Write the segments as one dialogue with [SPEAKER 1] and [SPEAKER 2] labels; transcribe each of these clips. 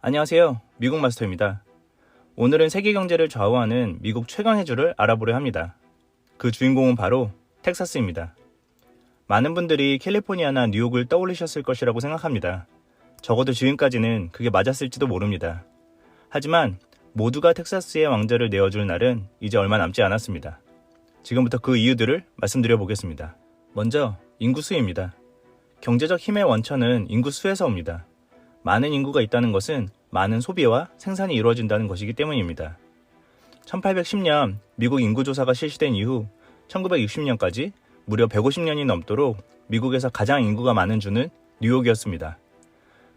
[SPEAKER 1] 안녕하세요. 미국 마스터입니다. 오늘은 세계 경제를 좌우하는 미국 최강의 주를 알아보려 합니다. 그 주인공은 바로 텍사스입니다. 많은 분들이 캘리포니아나 뉴욕을 떠올리셨을 것이라고 생각합니다. 적어도 지금까지는 그게 맞았을지도 모릅니다. 하지만 모두가 텍사스의 왕자를 내어줄 날은 이제 얼마 남지 않았습니다. 지금부터 그 이유들을 말씀드려 보겠습니다. 먼저 인구 수입니다. 경제적 힘의 원천은 인구 수에서 옵니다. 많은 인구가 있다는 것은 많은 소비와 생산이 이루어진다는 것이기 때문입니다. 1810년 미국 인구조사가 실시된 이후 1960년까지 무려 150년이 넘도록 미국에서 가장 인구가 많은 주는 뉴욕이었습니다.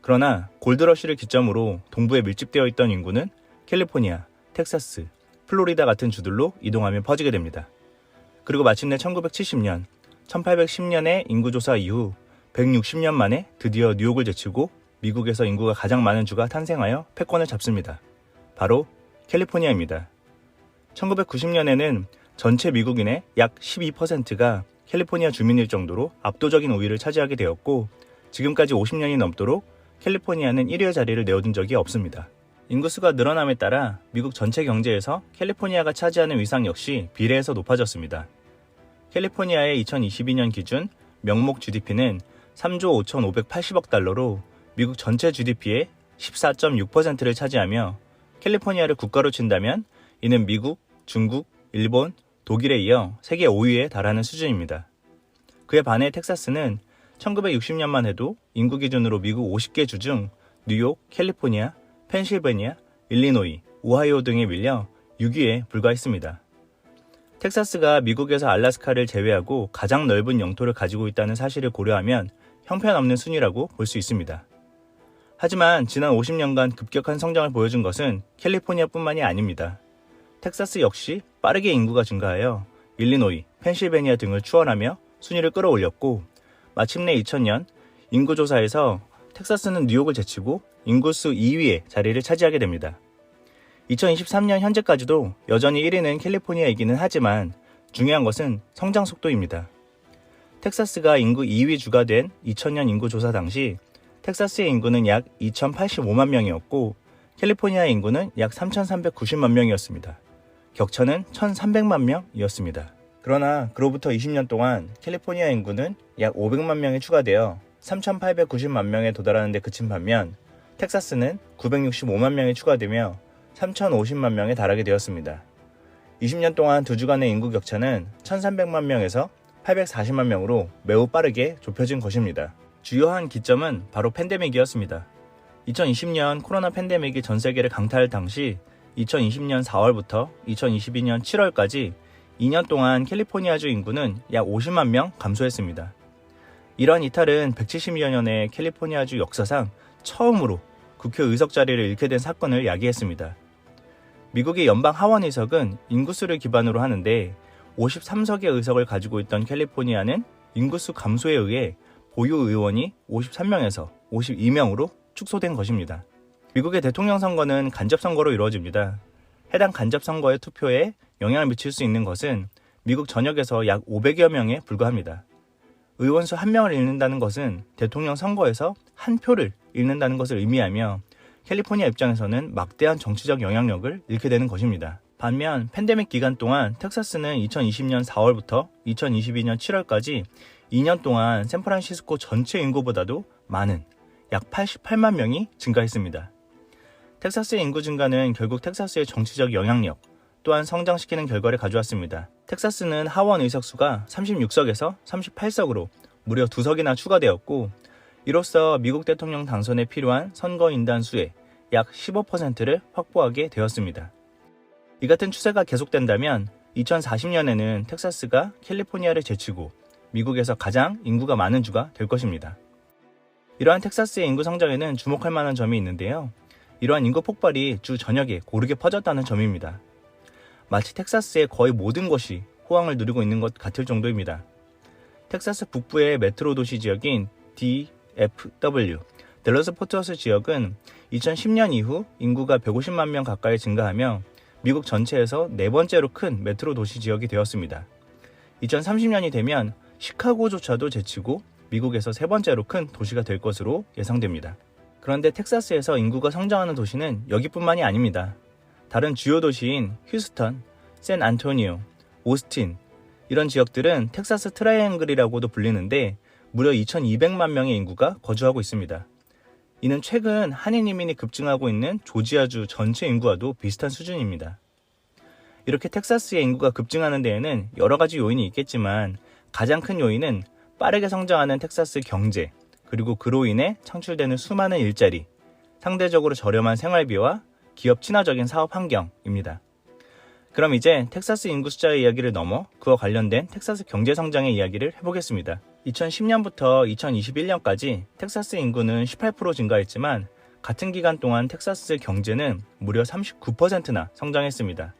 [SPEAKER 1] 그러나 골드러시를 기점으로 동부에 밀집되어 있던 인구는 캘리포니아, 텍사스, 플로리다 같은 주들로 이동하며 퍼지게 됩니다. 그리고 마침내 1970년, 1810년의 인구조사 이후 160년 만에 드디어 뉴욕을 제치고 미국에서 인구가 가장 많은 주가 탄생하여 패권을 잡습니다. 바로 캘리포니아입니다. 1990년에는 전체 미국인의 약 12%가 캘리포니아 주민일 정도로 압도적인 우위를 차지하게 되었고 지금까지 50년이 넘도록 캘리포니아는 1위의 자리를 내어준 적이 없습니다. 인구수가 늘어남에 따라 미국 전체 경제에서 캘리포니아가 차지하는 위상 역시 비례해서 높아졌습니다. 캘리포니아의 2022년 기준 명목 GDP는 3조 5,580억 달러로 미국 전체 GDP의 14.6%를 차지하며 캘리포니아를 국가로 친다면 이는 미국, 중국, 일본, 독일에 이어 세계 5위에 달하는 수준입니다. 그에 반해 텍사스는 1960년만 해도 인구 기준으로 미국 50개 주 중 뉴욕, 캘리포니아, 펜실베니아, 일리노이, 오하이오 등에 밀려 6위에 불과했습니다. 텍사스가 미국에서 알라스카를 제외하고 가장 넓은 영토를 가지고 있다는 사실을 고려하면 형편없는 순위라고 볼 수 있습니다. 하지만 지난 50년간 급격한 성장을 보여준 것은 캘리포니아뿐만이 아닙니다. 텍사스 역시 빠르게 인구가 증가하여 일리노이, 펜실베니아 등을 추월하며 순위를 끌어올렸고 마침내 2000년 인구조사에서 텍사스는 뉴욕을 제치고 인구수 2위의 자리를 차지하게 됩니다. 2023년 현재까지도 여전히 1위는 캘리포니아이기는 하지만 중요한 것은 성장 속도입니다. 텍사스가 인구 2위 주가 된 2000년 인구조사 당시 텍사스의 인구는 약 2085만 명이었고 캘리포니아 인구는 약 3390만 명이었습니다. 격차는 1300만 명이었습니다. 그러나 그로부터 20년 동안 캘리포니아 인구는 약 500만 명이 추가되어 3890만 명에 도달하는 데 그친 반면 텍사스는 965만 명이 추가되며 3050만 명에 달하게 되었습니다. 20년 동안 두 주 간의 인구 격차는 1300만 명에서 840만 명으로 매우 빠르게 좁혀진 것입니다. 주요한 기점은 바로 팬데믹이었습니다. 2020년 코로나 팬데믹이 전 세계를 강타할 당시 2020년 4월부터 2022년 7월까지 2년 동안 캘리포니아주 인구는 약 50만 명 감소했습니다. 이러한 이탈은 170여 년의 캘리포니아주 역사상 처음으로 국회 의석 자리를 잃게 된 사건을 야기했습니다. 미국의 연방 하원 의석은 인구수를 기반으로 하는데 53석의 의석을 가지고 있던 캘리포니아는 인구수 감소에 의해 보유 의원이 53명에서 52명으로 축소된 것입니다. 미국의 대통령 선거는 간접 선거로 이루어집니다. 해당 간접 선거의 투표에 영향을 미칠 수 있는 것은 미국 전역에서 약 500여 명에 불과합니다. 의원수 한 명을 잃는다는 것은 대통령 선거에서 한 표를 잃는다는 것을 의미하며 캘리포니아 입장에서는 막대한 정치적 영향력을 잃게 되는 것입니다. 반면 팬데믹 기간 동안 텍사스는 2020년 4월부터 2022년 7월까지 2년 동안 샌프란시스코 전체 인구보다도 많은 약 88만 명이 증가했습니다. 텍사스의 인구 증가는 결국 텍사스의 정치적 영향력 또한 성장시키는 결과를 가져왔습니다. 텍사스는 하원 의석수가 36석에서 38석으로 무려 2석이나 추가되었고 이로써 미국 대통령 당선에 필요한 선거 인단 수의 약 15%를 확보하게 되었습니다. 이 같은 추세가 계속된다면 2040년에는 텍사스가 캘리포니아를 제치고 미국에서 가장 인구가 많은 주가 될 것입니다. 이러한 텍사스의 인구 성장에는 주목할 만한 점이 있는데요. 이러한 인구 폭발이 주 전역에 고르게 퍼졌다는 점입니다. 마치 텍사스의 거의 모든 것이 호황을 누리고 있는 것 같을 정도입니다. 텍사스 북부의 메트로 도시 지역인 DFW, 델러스 포트워스 지역은 2010년 이후 인구가 150만 명 가까이 증가하며 미국 전체에서 네 번째로 큰 메트로 도시 지역이 되었습니다. 2030년이 되면 시카고조차도 제치고 미국에서 세 번째로 큰 도시가 될 것으로 예상됩니다. 그런데 텍사스에서 인구가 성장하는 도시는 여기뿐만이 아닙니다. 다른 주요 도시인 휴스턴, 샌 안토니오, 오스틴 이런 지역들은 텍사스 트라이앵글이라고도 불리는데 무려 2,200만 명의 인구가 거주하고 있습니다. 이는 최근 한인 이민이 급증하고 있는 조지아주 전체 인구와도 비슷한 수준입니다. 이렇게 텍사스의 인구가 급증하는 데에는 여러 가지 요인이 있겠지만 가장 큰 요인은 빠르게 성장하는 텍사스 경제, 그리고 그로 인해 창출되는 수많은 일자리, 상대적으로 저렴한 생활비와 기업 친화적인 사업 환경입니다. 그럼 이제 텍사스 인구 숫자의 이야기를 넘어 그와 관련된 텍사스 경제 성장의 이야기를 해보겠습니다. 2010년부터 2021년까지 텍사스 인구는 18% 증가했지만 같은 기간 동안 텍사스 경제는 무려 39%나 성장했습니다.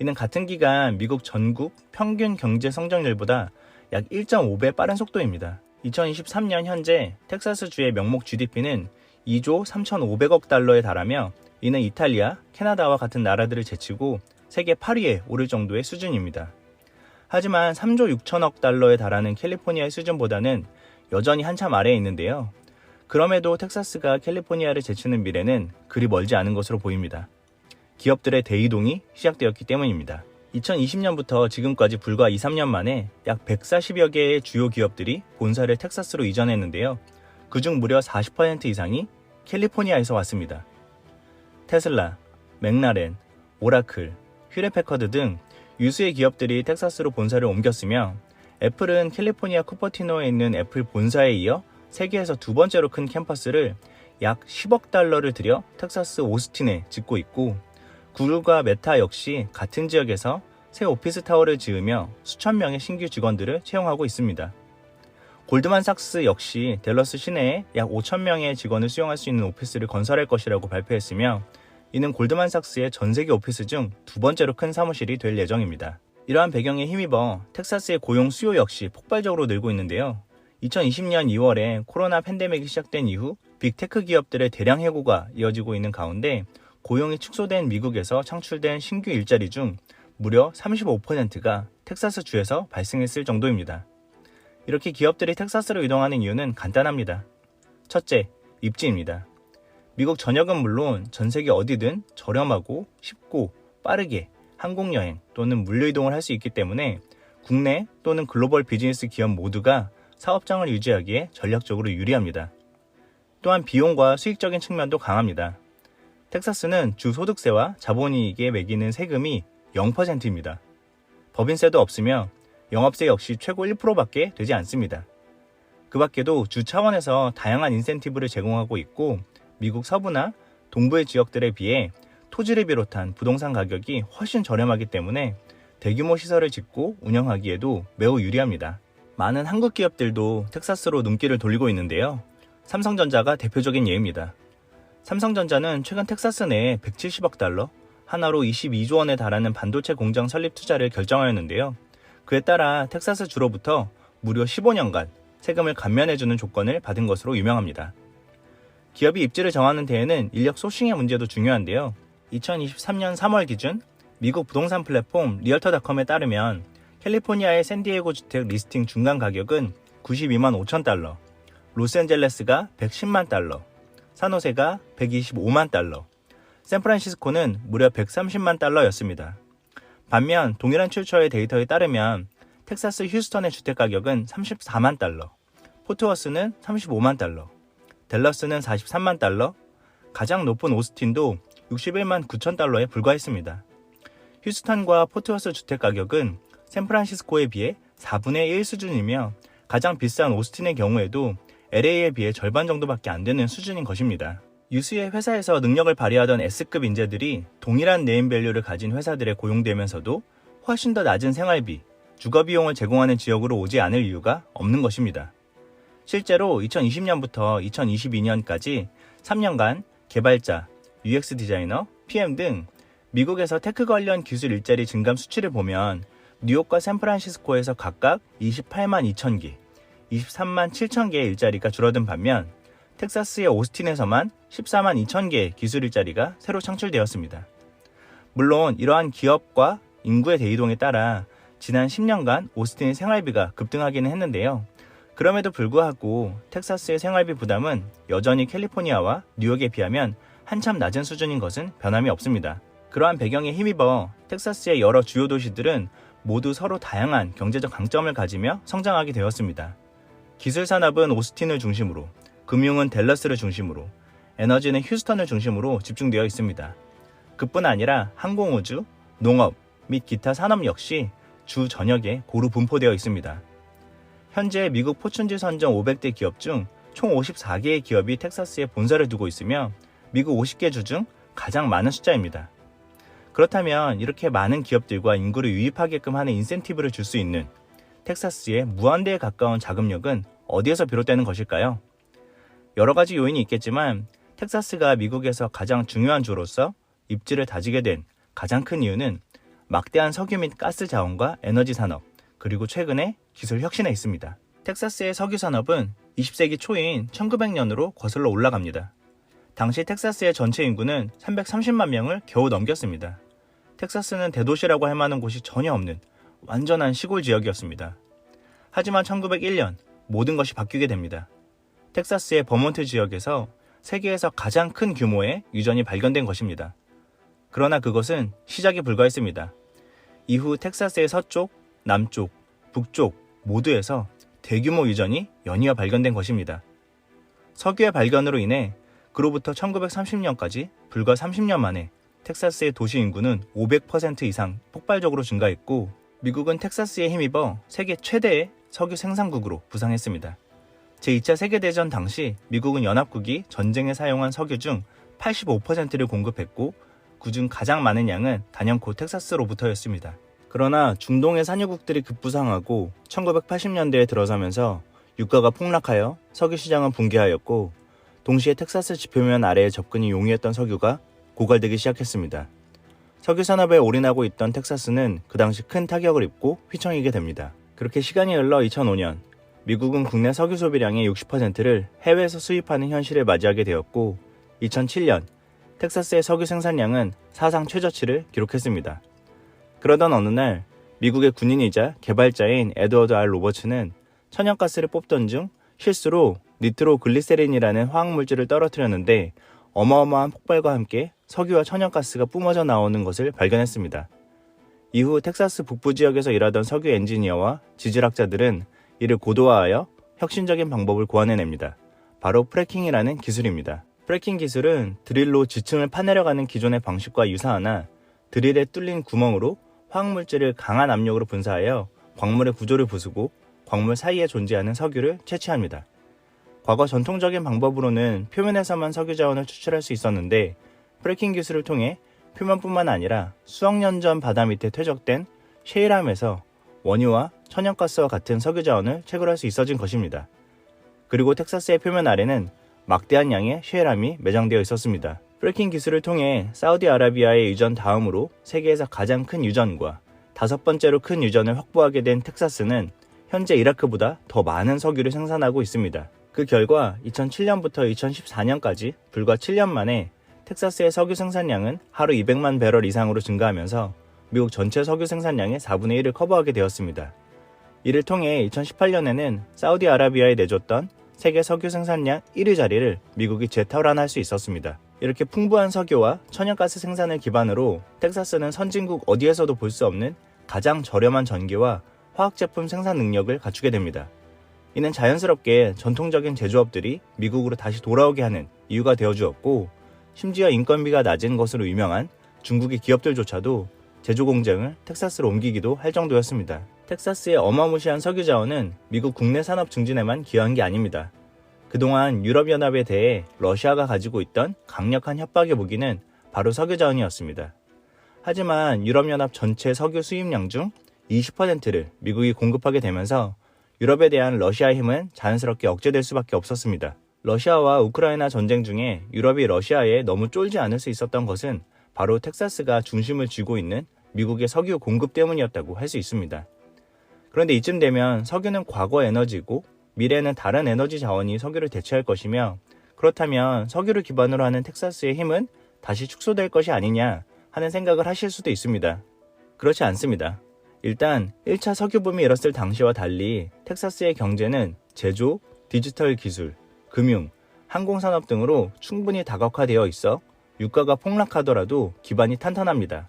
[SPEAKER 1] 이는 같은 기간 미국 전국 평균 경제 성장률보다 약 1.5배 빠른 속도입니다. 2023년 현재 텍사스주의 명목 GDP는 2조 3,500억 달러에 달하며 이는 이탈리아, 캐나다와 같은 나라들을 제치고 세계 8위에 오를 정도의 수준입니다. 하지만 3조 6천억 달러에 달하는 캘리포니아의 수준보다는 여전히 한참 아래에 있는데요. 그럼에도 텍사스가 캘리포니아를 제치는 미래는 그리 멀지 않은 것으로 보입니다. 기업들의 대이동이 시작되었기 때문입니다. 2020년부터 지금까지 불과 2, 3년 만에 약 140여 개의 주요 기업들이 본사를 텍사스로 이전했는데요. 그중 무려 40% 이상이 캘리포니아에서 왔습니다. 테슬라, 맥라렌, 오라클, 휴레패커드 등 유수의 기업들이 텍사스로 본사를 옮겼으며 애플은 캘리포니아 쿠퍼티노에 있는 애플 본사에 이어 세계에서 두 번째로 큰 캠퍼스를 약 10억 달러를 들여 텍사스 오스틴에 짓고 있고 구글과 메타 역시 같은 지역에서 새 오피스 타워를 지으며 수천 명의 신규 직원들을 채용하고 있습니다. 골드만삭스 역시 델러스 시내에 약 5천 명의 직원을 수용할 수 있는 오피스를 건설할 것이라고 발표했으며 이는 골드만삭스의 전 세계 오피스 중 두 번째로 큰 사무실이 될 예정입니다. 이러한 배경에 힘입어 텍사스의 고용 수요 역시 폭발적으로 늘고 있는데요. 2020년 2월에 코로나 팬데믹이 시작된 이후 빅테크 기업들의 대량 해고가 이어지고 있는 가운데 고용이 축소된 미국에서 창출된 신규 일자리 중 무려 35%가 텍사스 주에서 발생했을 정도입니다. 이렇게 기업들이 텍사스로 이동하는 이유는 간단합니다. 첫째, 입지입니다. 미국 전역은 물론 전 세계 어디든 저렴하고 쉽고 빠르게 항공여행 또는 물류이동을 할 수 있기 때문에 국내 또는 글로벌 비즈니스 기업 모두가 사업장을 유지하기에 전략적으로 유리합니다. 또한 비용과 수익적인 측면도 강합니다. 텍사스는 주 소득세와 자본이익에 매기는 세금이 0%입니다. 법인세도 없으며 영업세 역시 최고 1%밖에 되지 않습니다. 그 밖에도 주 차원에서 다양한 인센티브를 제공하고 있고 미국 서부나 동부의 지역들에 비해 토지를 비롯한 부동산 가격이 훨씬 저렴하기 때문에 대규모 시설을 짓고 운영하기에도 매우 유리합니다. 많은 한국 기업들도 텍사스로 눈길을 돌리고 있는데요. 삼성전자가 대표적인 예입니다. 삼성전자는 최근 텍사스 내에 170억 달러, 하나로 22조 원에 달하는 반도체 공장 설립 투자를 결정하였는데요. 그에 따라 텍사스 주로부터 무려 15년간 세금을 감면해주는 조건을 받은 것으로 유명합니다. 기업이 입지를 정하는 데에는 인력 소싱의 문제도 중요한데요. 2023년 3월 기준 미국 부동산 플랫폼 리얼터닷컴에 따르면 캘리포니아의 샌디에고 주택 리스팅 중간 가격은 92만 5천 달러, 로스앤젤레스가 110만 달러, 산호세가 125만 달러, 샌프란시스코는 무려 130만 달러였습니다. 반면 동일한 출처의 데이터에 따르면 텍사스 휴스턴의 주택 가격은 34만 달러, 포트워스는 35만 달러, 델러스는 43만 달러, 가장 높은 오스틴도 61만 9천 달러에 불과했습니다. 휴스턴과 포트워스 주택 가격은 샌프란시스코에 비해 4분의 1 수준이며 가장 비싼 오스틴의 경우에도 LA에 비해 절반 정도밖에 안 되는 수준인 것입니다. 유수의 회사에서 능력을 발휘하던 S급 인재들이 동일한 네임밸류를 가진 회사들에 고용되면서도 훨씬 더 낮은 생활비, 주거비용을 제공하는 지역으로 오지 않을 이유가 없는 것입니다. 실제로 2020년부터 2022년까지 3년간 개발자, UX 디자이너, PM 등 미국에서 테크 관련 기술 일자리 증감 수치를 보면 뉴욕과 샌프란시스코에서 각각 28만 2천 개, 23만 7천 개의 일자리가 줄어든 반면 텍사스의 오스틴에서만 14만 2천 개의 기술 일자리가 새로 창출되었습니다. 물론 이러한 기업과 인구의 대이동에 따라 지난 10년간 오스틴의 생활비가 급등하기는 했는데요. 그럼에도 불구하고 텍사스의 생활비 부담은 여전히 캘리포니아와 뉴욕에 비하면 한참 낮은 수준인 것은 변함이 없습니다. 그러한 배경에 힘입어 텍사스의 여러 주요 도시들은 모두 서로 다양한 경제적 강점을 가지며 성장하게 되었습니다. 기술 산업은 오스틴을 중심으로, 금융은 댈러스를 중심으로, 에너지는 휴스턴을 중심으로 집중되어 있습니다. 그뿐 아니라 항공우주, 농업 및 기타 산업 역시 주 전역에 고루 분포되어 있습니다. 현재 미국 포춘지 선정 500대 기업 중 총 54개의 기업이 텍사스에 본사를 두고 있으며 미국 50개 주 중 가장 많은 숫자입니다. 그렇다면 이렇게 많은 기업들과 인구를 유입하게끔 하는 인센티브를 줄 수 있는 텍사스의 무한대에 가까운 자금력은 어디에서 비롯되는 것일까요? 여러 가지 요인이 있겠지만 텍사스가 미국에서 가장 중요한 주로서 입지를 다지게 된 가장 큰 이유는 막대한 석유 및 가스 자원과 에너지 산업, 그리고 최근에 기술 혁신에 있습니다. 텍사스의 석유 산업은 20세기 초인 1900년으로 거슬러 올라갑니다. 당시 텍사스의 전체 인구는 330만 명을 겨우 넘겼습니다. 텍사스는 대도시라고 할 만한 곳이 전혀 없는 완전한 시골 지역이었습니다. 하지만 1901년 모든 것이 바뀌게 됩니다. 텍사스의 버몬트 지역에서 세계에서 가장 큰 규모의 유전이 발견된 것입니다. 그러나 그것은 시작에 불과했습니다. 이후 텍사스의 서쪽, 남쪽, 북쪽 모두에서 대규모 유전이 연이어 발견된 것입니다. 석유의 발견으로 인해 그로부터 1930년까지 불과 30년 만에 텍사스의 도시 인구는 500% 이상 폭발적으로 증가했고 미국은 텍사스에 힘입어 세계 최대의 석유 생산국으로 부상했습니다. 제2차 세계대전 당시 미국은 연합국이 전쟁에 사용한 석유 중 85%를 공급했고 그중 가장 많은 양은 단연코 텍사스로부터였습니다. 그러나 중동의 산유국들이 급부상하고 1980년대에 들어서면서 유가가 폭락하여 석유 시장은 붕괴하였고 동시에 텍사스 지표면 아래에 접근이 용이했던 석유가 고갈되기 시작했습니다. 석유 산업에 올인하고 있던 텍사스는 그 당시 큰 타격을 입고 휘청이게 됩니다. 그렇게 시간이 흘러 2005년 미국은 국내 석유 소비량의 60%를 해외에서 수입하는 현실을 맞이하게 되었고 2007년 텍사스의 석유 생산량은 사상 최저치를 기록했습니다. 그러던 어느 날 미국의 군인이자 개발자인 에드워드 R 로버츠는 천연가스를 뽑던 중 실수로 니트로글리세린이라는 화학물질을 떨어뜨렸는데 어마어마한 폭발과 함께 석유와 천연가스가 뿜어져 나오는 것을 발견했습니다. 이후 텍사스 북부 지역에서 일하던 석유 엔지니어와 지질학자들은 이를 고도화하여 혁신적인 방법을 고안해냅니다. 바로 프래킹이라는 기술입니다. 프래킹 기술은 드릴로 지층을 파내려가는 기존의 방식과 유사하나 드릴에 뚫린 구멍으로 화학물질을 강한 압력으로 분사하여 광물의 구조를 부수고 광물 사이에 존재하는 석유를 채취합니다. 과거 전통적인 방법으로는 표면에서만 석유 자원을 추출할 수 있었는데 프래킹 기술을 통해 표면뿐만 아니라 수억 년 전 바다 밑에 퇴적된 셰일함에서 원유와 천연가스와 같은 석유 자원을 채굴할 수 있어진 것입니다. 그리고 텍사스의 표면 아래는 막대한 양의 셰일함이 매장되어 있었습니다. 프래킹 기술을 통해 사우디아라비아의 유전 다음으로 세계에서 가장 큰 유전과 다섯 번째로 큰 유전을 확보하게 된 텍사스는 현재 이라크보다 더 많은 석유를 생산하고 있습니다. 그 결과 2007년부터 2014년까지 불과 7년 만에 텍사스의 석유 생산량은 하루 200만 배럴 이상으로 증가하면서 미국 전체 석유 생산량의 4분의 1을 커버하게 되었습니다. 이를 통해 2018년에는 사우디아라비아에 내줬던 세계 석유 생산량 1위 자리를 미국이 재탈환할 수 있었습니다. 이렇게 풍부한 석유와 천연가스 생산을 기반으로 텍사스는 선진국 어디에서도 볼 수 없는 가장 저렴한 전기와 화학제품 생산 능력을 갖추게 됩니다. 이는 자연스럽게 전통적인 제조업들이 미국으로 다시 돌아오게 하는 이유가 되어 주었고, 심지어 인건비가 낮은 것으로 유명한 중국의 기업들조차도 제조 공장을 텍사스로 옮기기도 할 정도였습니다. 텍사스의 어마무시한 석유 자원은 미국 국내 산업 증진에만 기여한 게 아닙니다. 그동안 유럽연합에 대해 러시아가 가지고 있던 강력한 협박의 무기는 바로 석유 자원이었습니다. 하지만 유럽연합 전체 석유 수입량 중 20%를 미국이 공급하게 되면서 유럽에 대한 러시아의 힘은 자연스럽게 억제될 수밖에 없었습니다. 러시아와 우크라이나 전쟁 중에 유럽이 러시아에 너무 쫄지 않을 수 있었던 것은 바로 텍사스가 중심을 쥐고 있는 미국의 석유 공급 때문이었다고 할 수 있습니다. 그런데 이쯤 되면 석유는 과거 에너지고 미래는 다른 에너지 자원이 석유를 대체할 것이며 그렇다면 석유를 기반으로 하는 텍사스의 힘은 다시 축소될 것이 아니냐 하는 생각을 하실 수도 있습니다. 그렇지 않습니다. 일단 1차 석유붐이 일었을 당시와 달리 텍사스의 경제는 제조, 디지털 기술, 금융, 항공산업 등으로 충분히 다각화되어 있어 유가가 폭락하더라도 기반이 탄탄합니다.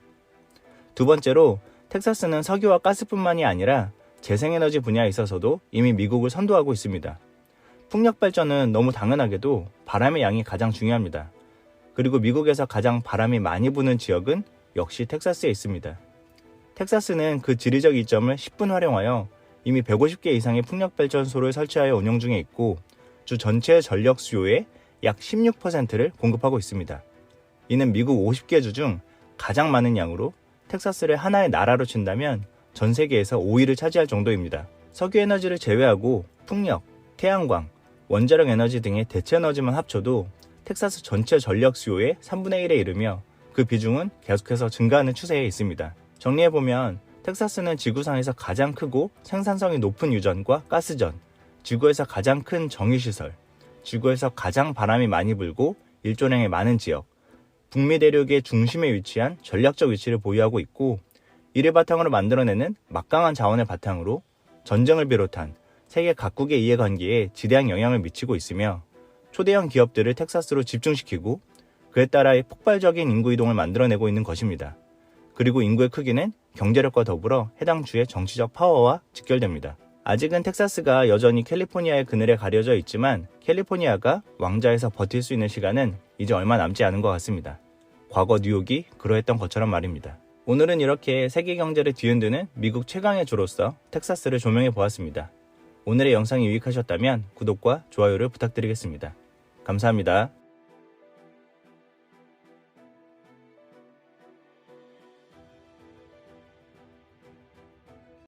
[SPEAKER 1] 두 번째로 텍사스는 석유와 가스뿐만이 아니라 재생에너지 분야에 있어서도 이미 미국을 선도하고 있습니다. 풍력 발전은 너무 당연하게도 바람의 양이 가장 중요합니다. 그리고 미국에서 가장 바람이 많이 부는 지역은 역시 텍사스에 있습니다. 텍사스는 그 지리적 이점을 10분 활용하여 이미 150개 이상의 풍력 발전소를 설치하여 운영 중에 있고 주 전체 전력 수요의 약 16%를 공급하고 있습니다. 이는 미국 50개 주 중 가장 많은 양으로 텍사스를 하나의 나라로 친다면 전 세계에서 5위를 차지할 정도입니다. 석유 에너지를 제외하고 풍력, 태양광, 원자력 에너지 등의 대체 에너지만 합쳐도 텍사스 전체 전력 수요의 3분의 1에 이르며 그 비중은 계속해서 증가하는 추세에 있습니다. 정리해보면 텍사스는 지구상에서 가장 크고 생산성이 높은 유전과 가스전, 지구에서 가장 큰 정유시설, 지구에서 가장 바람이 많이 불고 일조량이 많은 지역, 북미 대륙의 중심에 위치한 전략적 위치를 보유하고 있고 이를 바탕으로 만들어내는 막강한 자원을 바탕으로 전쟁을 비롯한 세계 각국의 이해관계에 지대한 영향을 미치고 있으며 초대형 기업들을 텍사스로 집중시키고 그에 따라 폭발적인 인구 이동을 만들어내고 있는 것입니다. 그리고 인구의 크기는 경제력과 더불어 해당 주의 정치적 파워와 직결됩니다. 아직은 텍사스가 여전히 캘리포니아의 그늘에 가려져 있지만 캘리포니아가 왕자에서 버틸 수 있는 시간은 이제 얼마 남지 않은 것 같습니다. 과거 뉴욕이 그러했던 것처럼 말입니다. 오늘은 이렇게 세계 경제를 뒤흔드는 미국 최강의 주로서 텍사스를 조명해 보았습니다. 오늘의 영상이 유익하셨다면 구독과 좋아요를 부탁드리겠습니다. 감사합니다.